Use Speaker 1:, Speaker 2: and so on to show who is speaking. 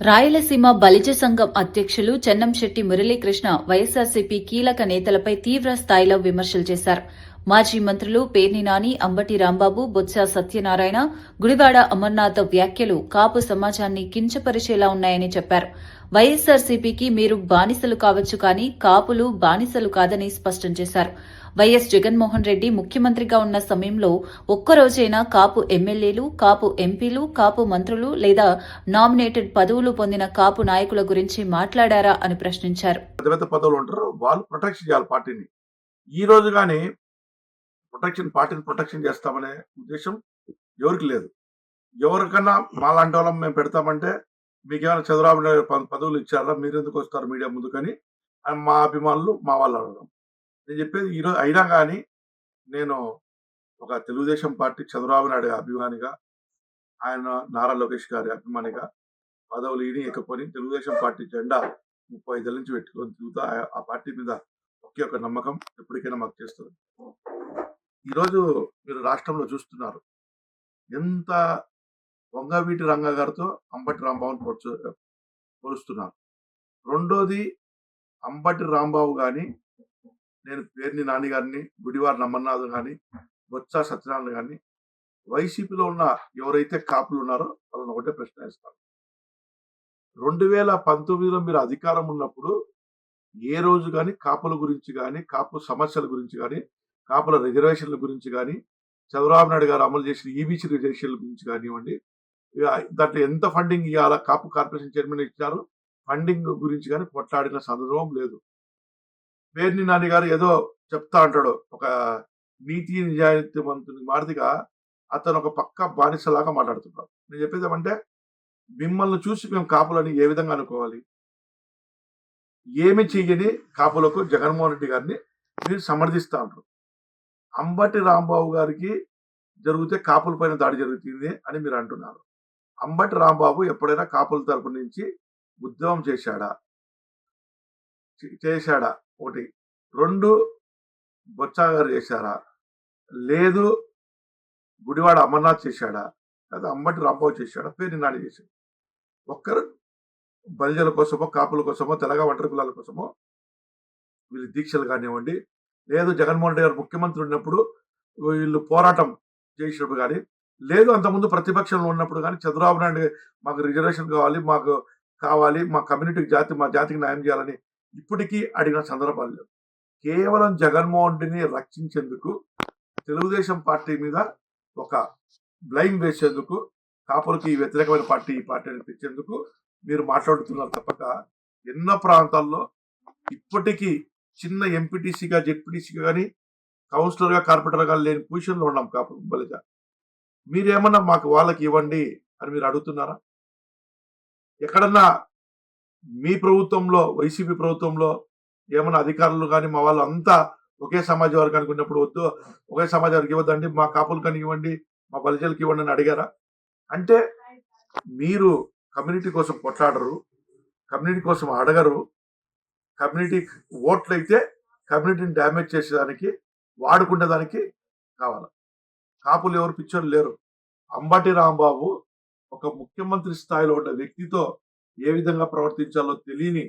Speaker 1: రాయలసీమ బలిజ సంఘం అధ్యక్షులు చెన్నంశెట్టి మురళీకృష్ణ వైఎస్సార్సీపీ కీలక నేతలపై తీవ్ర స్థాయిలో విమర్శలు చేశారు. మాజీ మంత్రులు పేర్ని నాని అంబటి రాంబాబు బొత్స సత్యనారాయణ గుడివాడ అమర్నాథ్ వ్యాఖ్యలు కాపు సమాజాన్ని కించపరిచేలా ఉన్నాయని చెప్పారు. వైఎస్సార్సీపీకి మీరు బానిసలు కావచ్చు కానీ కాపులు బానిసలు కాదని స్పష్టం చేశారు. వైఎస్ జగన్మోహన్ రెడ్డి ముఖ్యమంత్రిగా ఉన్న సమయంలో ఒక్కరోజైనా కాపు ఎమ్మెల్యేలు కాపు ఎంపీలు కాపు మంత్రులు లేదా నామినేటెడ్ పదవులు పొందిన కాపు నాయకుల గురించి మాట్లాడారా అని ప్రశ్నించారు.
Speaker 2: పదవులు ఉంటారు. వాళ్ళు ప్రొటెక్షన్ చేయాలి పార్టీని. ఈ రోజు కానీ ప్రొటెక్షన్ పార్టీని ప్రొటెక్షన్ చేస్తామనే ఉద్దేశం ఎవరికి లేదు. ఎవరికన్నా మా లాంటి వాళ్ళం మేము పెడతామంటే మీకేమైనా చంద్రబాబు నాయుడు ప- పదవులు ఇచ్చారా? మీరు ఎందుకు వస్తారు మీడియా ముందుకని? అని మా అభిమానులు మా వాళ్ళు అడగడం. నేను చెప్పేది ఈరోజు అయినా కానీ నేను ఒక తెలుగుదేశం పార్టీ చంద్రబాబు నాయుడు అభిమానిగా ఆయన నారా లోకేష్ గారి అభిమానిగా పదవులు ఈని ఎక్కపోని తెలుగుదేశం పార్టీ జెండా ముప్పై ఐదేళ్ళ నుంచి పెట్టుకొని తిరుగుతా ఆ పార్టీ మీద ఒకే ఒక నమ్మకం ఎప్పటికైనా మాకు చేస్తుంది. ఈరోజు మీరు రాష్ట్రంలో చూస్తున్నారు. ఎంత వంగవీటి రంగ గారితో అంబటి రాంబాబుని పోల్చు పోలుస్తున్నారు. రెండోది అంబటి రాంబాబు కానీ నేను పేర్ని నాని గారిని గుడివారి అమర్నాథ్ కానీ బొత్స సత్యనారాయణ కానీ వైసీపీలో ఉన్న ఎవరైతే కాపులు ఉన్నారో వాళ్ళని ఒకటే ప్రశ్న వేస్తాను. రెండు వేల పంతొమ్మిదిలో మీరు అధికారం ఉన్నప్పుడు ఏ రోజు కానీ కాపుల గురించి కానీ కాపు సమస్యల గురించి కానీ కాపుల రిజర్వేషన్ల గురించి కానీ చంద్రబాబు నాయుడు గారు అమలు చేసిన ఈబీసీ రిజర్వేషన్ల గురించి కానివ్వండి ఇక దాంట్లో ఎంత ఫండింగ్ ఇవ్వాలా కాపు కార్పొరేషన్ చైర్మన్ ఇచ్చారు ఫండింగ్ గురించి కానీ కొట్లాడిన సందర్భం లేదు. పేర్ని నాని గారు ఏదో చెప్తా అంటాడు. ఒక నీతి నిజాయితీ మంత్రుని మాదిరిగా అతను ఒక పక్క బానిసలాగా మాట్లాడుతున్నాడు. నేను చెప్పేది ఏమంటే మిమ్మల్ని చూసి మేము కాపులని ఏ విధంగా అనుకోవాలి? ఏమి చెయ్యని కాపులకు జగన్మోహన్ రెడ్డి గారిని మీరు సమర్థిస్తా ఉంటారు అంబటి రాంబాబు గారికి జరిగితే కాపుల పైన దాడి జరుగుతుంది అని మీరు అంటున్నారు. అంబటి రాంబాబు ఎప్పుడైనా కాపుల తరపు నుంచి ఉద్యమం చేశాడా? చే- చేశాడా? ఒకటి. రెండు బొత్సా గారు చేశారా? లేదు గుడివాడ అమర్నాథ్ చేశాడా? లేదా అంబటి రాంబాబు చేశాడా? పేరు నాని చేశాడు. ఒక్కరు బలిజల కోసమో కాపుల కోసమో తెలంగాణ ఒంటరి కులాల కోసమో వీళ్ళు దీక్షలు కానివ్వండి లేదు జగన్మోహన్ రెడ్డి గారు ముఖ్యమంత్రి ఉన్నప్పుడు వీళ్ళు పోరాటం చేసినప్పుడు కానీ లేదు అంతకుముందు ప్రతిపక్షంలో ఉన్నప్పుడు కానీ చంద్రబాబు నాయుడు మాకు రిజర్వేషన్ కావాలి మాకు కావాలి మా కమ్యూనిటీకి జాతి మా జాతికి న్యాయం చేయాలని ఇప్పటికీ అడిగిన సందర్భాలు లేవు. కేవలం జగన్మోహన్ రెడ్డిని రక్షించేందుకు తెలుగుదేశం పార్టీ మీద ఒక బ్లైమ్ వేసేందుకు కాపులకి వ్యతిరేకమైన పార్టీ ఈ పార్టీ అని తెచ్చేందుకు మీరు మాట్లాడుతున్నారు తప్పక. ఎన్నో ప్రాంతాల్లో ఇప్పటికీ చిన్న ఎంపీటీసీగా జెడ్పీటీసీగా కానీ కౌన్సిలర్గా కార్పొరేటర్గా లేని పొజిషన్లో ఉన్నాం కాపు బలిజ. మీరేమన్నా మాకు వాళ్ళకి ఇవ్వండి అని మీరు అడుగుతున్నారా? ఎక్కడన్నా మీ ప్రభుత్వంలో వైసీపీ ప్రభుత్వంలో ఏమైనా అధికారులు కానీ మా వాళ్ళు అంతా ఒకే సమాజ వర్గానికి ఉన్నప్పుడు వద్దు ఒకే సమాజ వర్గం ఇవ్వద్దండి మా కాపులు కానీ ఇవ్వండి మా బలిజలకి ఇవ్వండి అని అడిగారా? అంటే మీరు కమ్యూనిటీ కోసం కొట్లాడరు కమ్యూనిటీ కోసం అడగరు కమ్యూనిటీ ఓట్లు అయితే కమ్యూనిటీని డ్యామేజ్ చేసేదానికి వాడుకునే దానికి కావాలి. కాపులు ఎవరు? పిచ్చోళ్ళు లేరు. అంబటి రాంబాబు ఒక ముఖ్యమంత్రి స్థాయిలో ఉన్న వ్యక్తితో ఏ విధంగా ప్రవర్తించాలో తెలియని